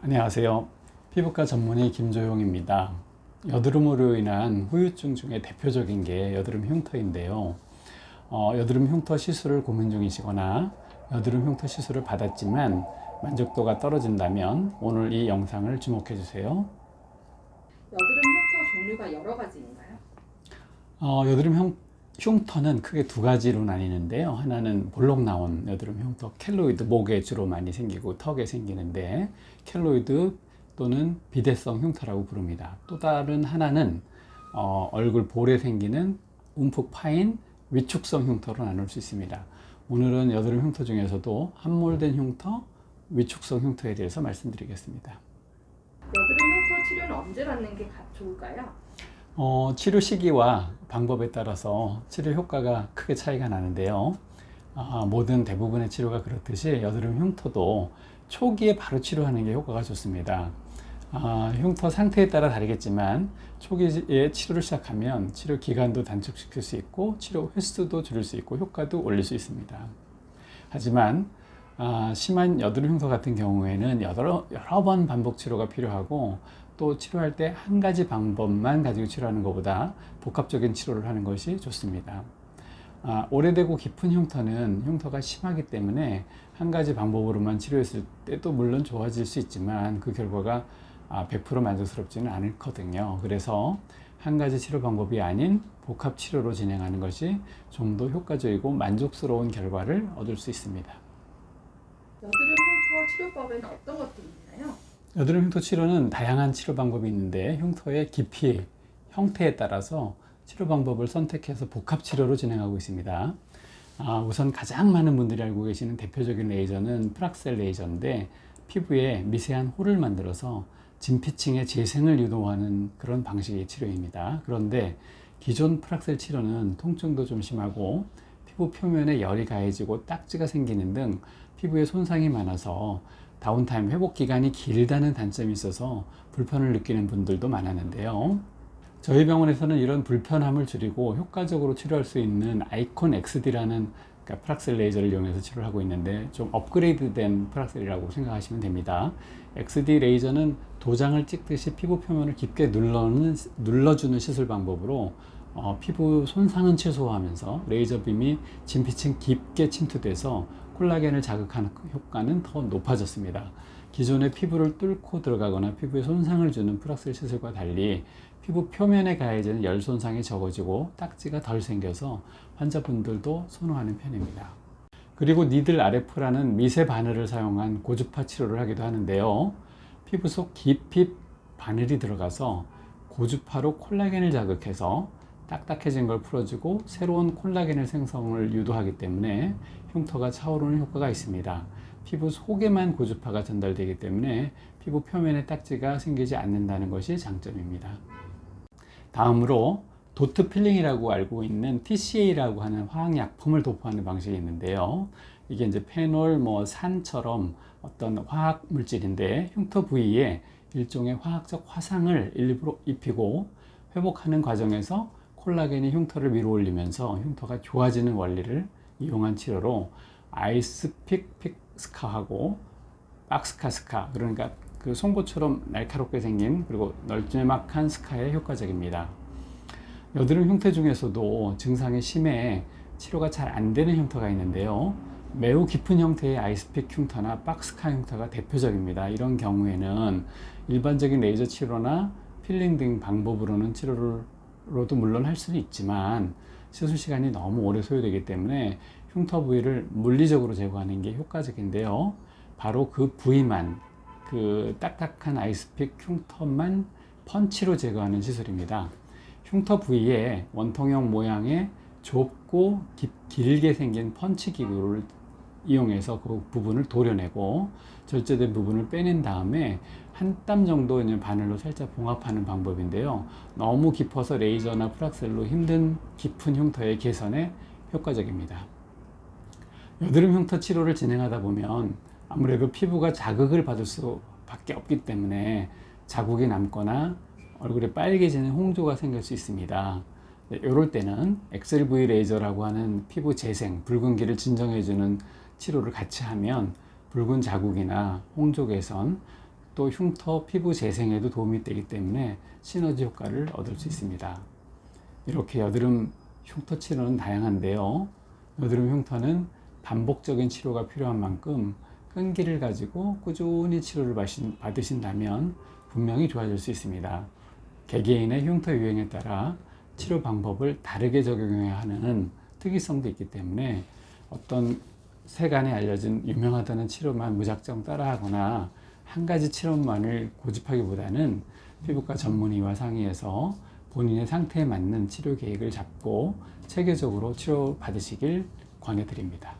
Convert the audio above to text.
안녕하세요. 피부과 전문의 김조용입니다. 여드름으로 인한 후유증 중에 대표적인 게 여드름 흉터인데요. 어, 여드름 흉터 시술을 고민 중이시거나 여드름 흉터 시술을 받았지만 만족도가 떨어진다면 오늘 이 영상을 주목해 주세요. 여드름 흉터 종류가 여러 가지인가요? 어, 여드름 흉, 흉터는 크게 두 가지로 나뉘는데요. 하나는 볼록 나온 여드름 흉터, 켈로이드 목에 주로 많이 생기고 턱에 생기는데 켈로이드 또는 비대성 흉터라고 부릅니다. 또 다른 하나는 어, 얼굴 볼에 생기는 움푹 파인 위축성 흉터로 나눌 수 있습니다. 오늘은 여드름 흉터 중에서도 함몰된 흉터, 위축성 흉터에 대해서 말씀드리겠습니다. 여드름 흉터 치료는 언제 받는 게 가- 좋을까요? 어, 치료 시기와 방법에 따라서 치료 효과가 크게 차이가 나는데요. 아, 모든 대부분의 치료가 그렇듯이 여드름 흉터도 초기에 바로 치료하는 게 효과가 좋습니다. 아, 흉터 상태에 따라 다르겠지만 초기에 치료를 시작하면 치료 기간도 단축시킬 수 있고 치료 횟수도 줄일 수 있고 효과도 올릴 수 있습니다. 하지만 아, 심한 여드름 흉터 같은 경우에는 여러, 여러 번 반복 치료가 필요하고 또 치료할 때 한 가지 방법만 가지고 치료하는 것보다 복합적인 치료를 하는 것이 좋습니다. 아, 오래되고 깊은 흉터는 흉터가 심하기 때문에 한 가지 방법으로만 치료했을 때도 물론 좋아질 수 있지만 그 결과가 아, 100% 만족스럽지는 않거든요. 그래서 한 가지 치료 방법이 아닌 복합 치료로 진행하는 것이 좀 더 효과적이고 만족스러운 결과를 얻을 수 있습니다. 여드름 흉터 치료법에는 어떤 것들이 있나요? 여드름 흉터 치료는 다양한 치료 방법이 있는데 흉터의 깊이, 형태에 따라서 치료 방법을 선택해서 복합 치료로 진행하고 있습니다. 아, 우선 가장 많은 분들이 알고 계시는 대표적인 레이저는 프락셀 레이저인데 피부에 미세한 홀을 만들어서 진피층의 재생을 유도하는 그런 방식의 치료입니다. 그런데 기존 프락셀 치료는 통증도 좀 심하고 피부 표면에 열이 가해지고 딱지가 생기는 등 피부에 손상이 많아서 다운타임 회복 기간이 길다는 단점이 있어서 불편을 느끼는 분들도 많았는데요. 저희 병원에서는 이런 불편함을 줄이고 효과적으로 치료할 수 있는 아이콘 XD라는 그러니까 프락셀 레이저를 이용해서 치료를 하고 있는데 좀 업그레이드된 프락셀이라고 생각하시면 됩니다. XD 레이저는 도장을 찍듯이 피부 표면을 깊게 눌러는, 눌러주는 시술 방법으로 어, 피부 손상은 최소화하면서 레이저 빔이 진피층 깊게 침투돼서 콜라겐을 자극하는 효과는 더 높아졌습니다. 기존의 피부를 뚫고 들어가거나 피부에 손상을 주는 프락셀 시술과 달리 피부 표면에 가해지는 열 손상이 적어지고 딱지가 덜 생겨서 환자분들도 선호하는 편입니다. 그리고 니들 RF라는 미세 바늘을 사용한 고주파 치료를 하기도 하는데요. 피부 속 깊이 바늘이 들어가서 고주파로 콜라겐을 자극해서 딱딱해진 걸 풀어주고 새로운 콜라겐의 생성을 유도하기 때문에 흉터가 차오르는 효과가 있습니다. 피부 속에만 고주파가 전달되기 때문에 피부 표면에 딱지가 생기지 않는다는 것이 장점입니다. 다음으로 도트 필링이라고 알고 있는 TCA라고 하는 화학약품을 도포하는 방식이 있는데요. 이게 이제 페놀, 뭐 산처럼 어떤 화학 물질인데 흉터 부위에 일종의 화학적 화상을 일부러 입히고 회복하는 과정에서 콜라겐이 흉터를 밀어 올리면서 흉터가 좋아지는 원리를 이용한 치료로 아이스픽 픽 스카하고 박스카 스카 그러니까 그 송곳처럼 날카롭게 생긴 그리고 널찍막한 스카에 효과적입니다. 여드름 흉터 중에서도 증상이 심해 치료가 잘 안 되는 흉터가 있는데요. 매우 깊은 형태의 아이스픽 흉터나 박스카 흉터가 대표적입니다. 이런 경우에는 일반적인 레이저 치료나 필링 등 방법으로는 치료 로도 물론 할 수는 있지만 시술 시간이 너무 오래 소요되기 때문에 흉터 부위를 물리적으로 제거하는 게 효과적인데요. 바로 그 부위만 그 딱딱한 아이스픽 흉터만 펀치로 제거하는 시술입니다. 흉터 부위에 원통형 모양의 좁고 깁, 길게 생긴 펀치 기구를 이용해서 그 부분을 도려내고 절제된 부분을 빼낸 다음에 한 땀 정도 이제 바늘로 살짝 봉합하는 방법인데요. 너무 깊어서 레이저나 프락셀로 힘든 깊은 흉터의 개선에 효과적입니다. 여드름 흉터 치료를 진행하다 보면 아무래도 피부가 자극을 받을 수밖에 없기 때문에 자국이 남거나 얼굴에 빨개지는 홍조가 생길 수 있습니다. 이럴 때는 XLV 레이저라고 하는 피부 재생, 붉은기를 진정해주는 치료를 같이 하면 붉은 자국이나 홍조 개선 또 흉터 피부 재생에도 도움이 되기 때문에 시너지 효과를 얻을 수 있습니다. 이렇게 여드름 흉터 치료는 다양한데요. 여드름 흉터는 반복적인 치료가 필요한 만큼 끈기를 가지고 꾸준히 치료를 받으신- 받으신다면 분명히 좋아질 수 있습니다. 개개인의 흉터 유형에 따라 치료 방법을 다르게 적용해야 하는 특이성도 있기 때문에 어떤 세간에 알려진 유명하다는 치료만 무작정 따라하거나 한 가지 치료만을 고집하기보다는 피부과 전문의와 상의해서 본인의 상태에 맞는 치료 계획을 잡고 체계적으로 치료 받으시길 권해드립니다.